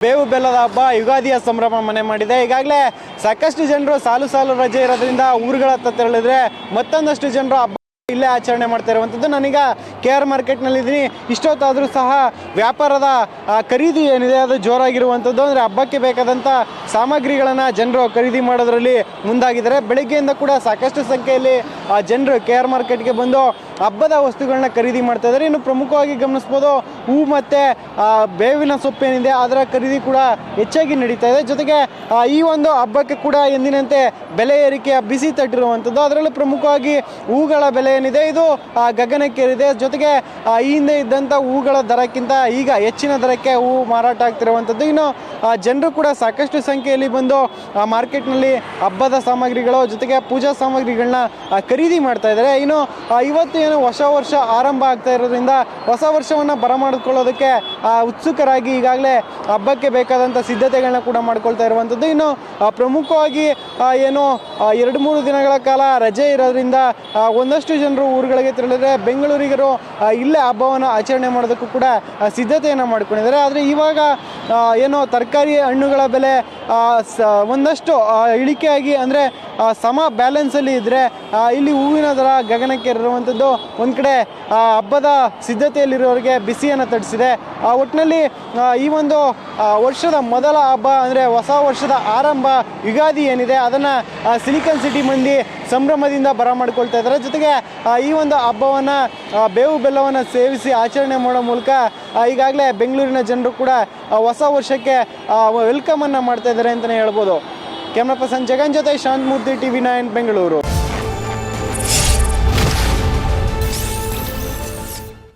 ಬೇವು ಬೆಲ್ಲದ ಹಬ್ಬ, ಯುಗಾದಿಯ ಸಂಭ್ರಮ ಮನೆ ಮಾಡಿದೆ. ಈಗಾಗಲೇ ಸಾಕಷ್ಟು ಜನರು ಸಾಲು ಸಾಲು ರಜೆ ಇರೋದ್ರಿಂದ ಊರುಗಳತ್ತ ತೆರಳಿದ್ರೆ ಮತ್ತೊಂದಷ್ಟು ಜನರು ಹಬ್ಬ ಇಲ್ಲೇ ಆಚರಣೆ ಮಾಡ್ತಾ ಇರುವಂಥದ್ದು. ನಾನೀಗ ಕೆ ಆರ್ ಮಾರ್ಕೆಟ್ನಲ್ಲಿದ್ದೀನಿ. ಇಷ್ಟೊತ್ತಾದರೂ ಸಹ ವ್ಯಾಪಾರದ ಖರೀದಿ ಏನಿದೆ ಅದು ಜೋರಾಗಿರುವಂಥದ್ದು. ಅಂದರೆ ಹಬ್ಬಕ್ಕೆ ಬೇಕಾದಂಥ ಸಾಮಗ್ರಿಗಳನ್ನು ಜನರು ಖರೀದಿ ಮಾಡೋದರಲ್ಲಿ ಮುಂದಾಗಿದ್ದಾರೆ. ಬೆಳಗ್ಗೆಯಿಂದ ಕೂಡ ಸಾಕಷ್ಟು ಸಂಖ್ಯೆಯಲ್ಲಿ ಜನರು ಕೆ ಆರ್ ಮಾರ್ಕೆಟ್ಗೆ ಬಂದು ಹಬ್ಬದ ವಸ್ತುಗಳನ್ನ ಖರೀದಿ ಮಾಡ್ತಾ ಇದ್ದಾರೆ. ಇನ್ನು ಪ್ರಮುಖವಾಗಿ ಗಮನಿಸ್ಬೋದು ಹೂ ಮತ್ತು ಬೇವಿನ ಸೊಪ್ಪು ಏನಿದೆ, ಅದರ ಖರೀದಿ ಕೂಡ ಹೆಚ್ಚಾಗಿ ನಡೀತಾ ಇದೆ. ಜೊತೆಗೆ ಈ ಒಂದು ಹಬ್ಬಕ್ಕೆ ಕೂಡ ಎಂದಿನಂತೆ ಬೆಲೆ ಏರಿಕೆಯ ಬಿಸಿ ತಟ್ಟಿರುವಂಥದ್ದು. ಅದರಲ್ಲೂ ಪ್ರಮುಖವಾಗಿ ಹೂಗಳ ಬೆಲೆ ಏನಿದೆ? ಇದು ಗಗನಕ್ಕೇರಿದೆ. ಜೊತೆಗೆ ಈ ಹಿಂದೆ ಇದ್ದಂಥ ಹೂಗಳ ದರಕ್ಕಿಂತ ಈಗ ಹೆಚ್ಚಿನ ದರಕ್ಕೆ ಹೂ ಮಾರಾಟ ಆಗ್ತಿರುವಂಥದ್ದು ಇನ್ನು ಜನರು ಕೂಡ ಸಾಕಷ್ಟು ಸಂಖ್ಯೆಯಲ್ಲಿ ಬಂದು ಮಾರ್ಕೆಟ್ನಲ್ಲಿ ಹಬ್ಬದ ಸಾಮಗ್ರಿಗಳು, ಜೊತೆಗೆ ಪೂಜಾ ಸಾಮಗ್ರಿಗಳನ್ನ ಖರೀದಿ ಮಾಡ್ತಾ ಇದ್ದಾರೆ. ಇನ್ನು ಇವತ್ತು ಏನು ಹೊಸ ವರ್ಷ ಆರಂಭ ಆಗ್ತಾ ಇರೋದ್ರಿಂದ ಹೊಸ ವರ್ಷವನ್ನು ಬರಮಾಡಿಕೊಳ್ಳೋದಕ್ಕೆ ಉತ್ಸುಕರಾಗಿ ಈಗಾಗಲೇ ಹಬ್ಬಕ್ಕೆ ಬೇಕಾದಂಥ ಸಿದ್ಧತೆಗಳನ್ನ ಕೂಡ ಮಾಡ್ಕೊಳ್ತಾ ಇರುವಂಥದ್ದು ಇನ್ನು ಪ್ರಮುಖವಾಗಿ ಏನು ಎರಡು ಮೂರು ದಿನಗಳ ಕಾಲ ರಜೆ ಇರೋದ್ರಿಂದ ಒಂದಷ್ಟು ಒಂದಷ್ಟು ಜನರು ಊರುಗಳಿಗೆ ತೆರಳಿದ್ರೆ ಬೆಂಗಳೂರಿಗರು ಇಲ್ಲೇ ಹಬ್ಬವನ್ನು ಆಚರಣೆ ಮಾಡೋದಕ್ಕೂ ಕೂಡ ಸಿದ್ಧತೆಯನ್ನು ಮಾಡ್ಕೊಂಡಿದ್ದಾರೆ. ಆದರೆ ಇವಾಗ ಏನೋ ತರಕಾರಿ ಹಣ್ಣುಗಳ ಬೆಲೆ ಒಂದಷ್ಟು ಇಳಿಕೆಯಾಗಿ ಅಂದರೆ ಸಮ ಬ್ಯಾಲೆನ್ಸಲ್ಲಿ ಇದ್ದರೆ ಇಲ್ಲಿ ಹೂವಿನ ದರ ಗಗನಕ್ಕೆ ಇರುವಂಥದ್ದು ಒಂದು ಕಡೆ ಹಬ್ಬದ ಸಿದ್ಧತೆಯಲ್ಲಿರೋರಿಗೆ ಬಿಸಿಯನ್ನು ತಡಿಸಿದೆ. ಆ, ಒಟ್ಟಿನಲ್ಲಿ ಈ ಒಂದು ವರ್ಷದ ಮೊದಲ ಹಬ್ಬ ಅಂದರೆ ಹೊಸ ವರ್ಷದ ಆರಂಭ ಯುಗಾದಿ ಏನಿದೆ ಅದನ್ನು ಸಿಲಿಕನ್ ಸಿಟಿ ಮಂದಿ ಸಂಭ್ರಮದಿಂದ ಬರಮಾಡ್ಕೊಳ್ತಾ ಇದ್ದಾರೆ. ಜೊತೆಗೆ ಈ ಒಂದು ಹಬ್ಬವನ್ನು ಬೇವು ಬೆಲ್ಲವನ್ನು ಸೇವಿಸಿ ಆಚರಣೆ ಮಾಡೋ ಮೂಲಕ ಈಗಾಗಲೇ ಬೆಂಗಳೂರಿನ ಜನರು ಕೂಡ ಹೊಸ ವರ್ಷಕ್ಕೆ ವೆಲ್ಕಮನ್ನು ಮಾಡ್ತಾ ಇದ್ದಾರೆ ಅಂತಲೇ ಹೇಳ್ಬೋದು. ಕ್ಯಾಮ್ರಾ ಪರ್ಸನ್ ಜಗನ್ ಜೊತೆ Shanthamurthy T V nine, Bengaluru.